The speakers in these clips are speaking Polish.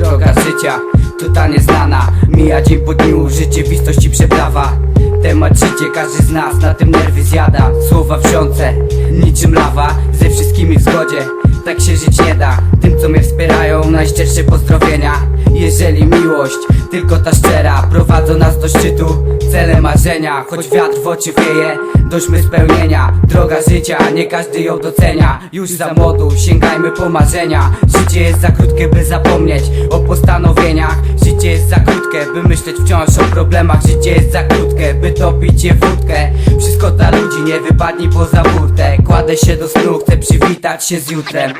Droga życia, totalnie znana Mija dzień po dniu, rzeczywistości przeprawa. Temat życie, każdy z nas na tym nerwy zjada. Słowa wsiące, niczym lawa Ze wszystkimi w zgodzie, tak się żyć nie da Tym co mnie wspierają, najszczersze pozdrowienia. Jeżeli miłość, tylko ta szczera Prowadzą nas do szczytu, cele marzenia Choć wiatr w oczy wieje, dośmy spełnienia. Droga życia, nie każdy ją docenia. Już za młodu, sięgajmy po marzenia. Życie jest za krótkie, by zapomnieć o postanowieniach Życie jest za krótkie, by myśleć wciąż o problemach Życie jest za krótkie, by topić je wódkę Wszystko dla ludzi, nie wypadnij poza burtę. Kładę się do snu, chcę przywitać się z jutrem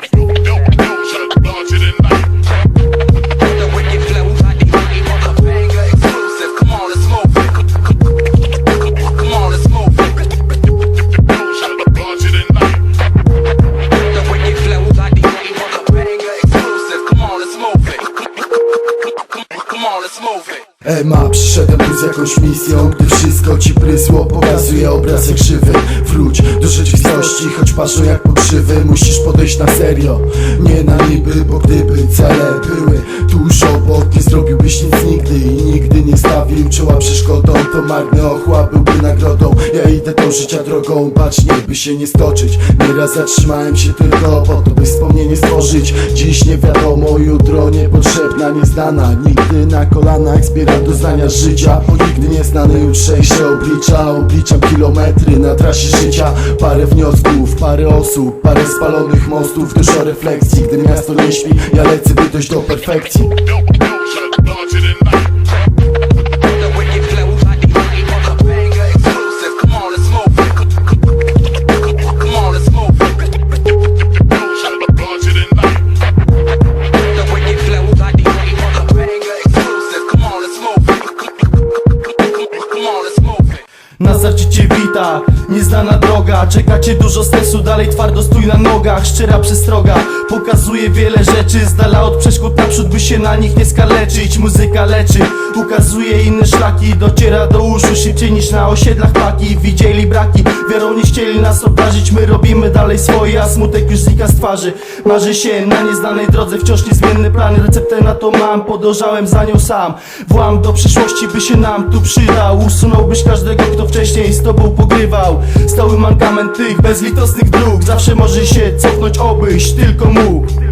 Ema, przyszedłem tu z jakąś misją Gdy wszystko ci prysło, pokazuje obraz jak krzywy Wróć do rzeczywistości, choć patrzą jak pokrzywy Musisz podejść na serio, nie na niby Bo gdyby cele były tuż obok Nie zrobiłbyś nic nigdy i nigdy nie stawił czoła przeszkodą. To marny ochła byłby nagrodą. Ja idę do życia drogą, bacznie by się nie stoczyć. Nieraz zatrzymałem się tylko po to, by wspomnienie stworzyć. Dziś nie wiadomo, jutro niepotrzebna, nieznana Nigdy na kolanach zbieram doznania życia Bo nigdy nieznane jutrzejsze oblicza. Obliczam kilometry na trasie życia. Parę wniosków, parę osób, parę spalonych mostów. Dużo refleksji, gdy miasto nie śpi. Ja lecę by dojść do perfekcji cię wita, nieznana droga. Czekacie dużo stresu, dalej twardo stój na nogach. Szczera przestroga, pokazuje wiele rzeczy Z dala od się na nich nie skaleczyć Muzyka leczy, ukazuje inne szlaki Dociera do uszu szybciej niż na osiedlach paki Widzieli braki, wiarą nie chcieli nas obrazić My robimy dalej swoje, a smutek już znika z twarzy. Marzy się na nieznanej drodze, wciąż niezmienny plan Receptę na to mam, podążałem za nią sam. Włam do przyszłości, by się nam tu przydał Usunąłbyś każdego, kto wcześniej z tobą pogrywał. Stały mankament tych bezlitosnych dróg Zawsze może się cofnąć, obyś tylko mógł